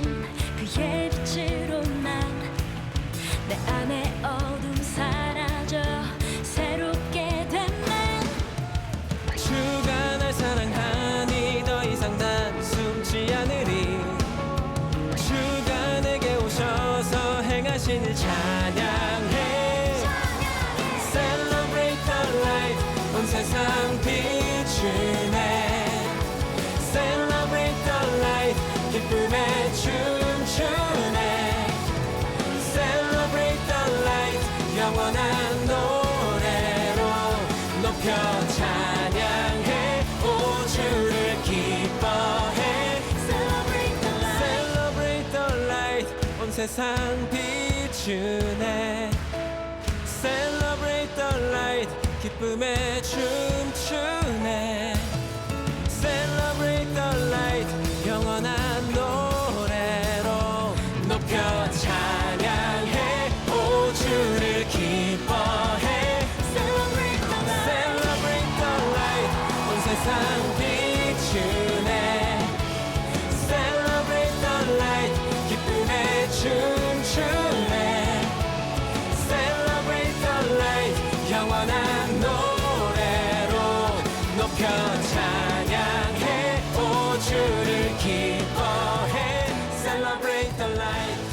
비친 그의 빛으로 난 내 안에 어둠 사라져 새롭게 된난 주가 날 사랑하니 더 이상 난 숨지 않으리 주가 내게 오셔서 행하신 일 잘. 영원한 노래로 높여 찬양해 오 주를 기뻐해 Celebrate the light Celebrate the light 온 세상 비추네 Celebrate the light 기쁨의 춤 영원한 노래로 높여 찬양해 오 주를 기뻐해 Celebrate the light.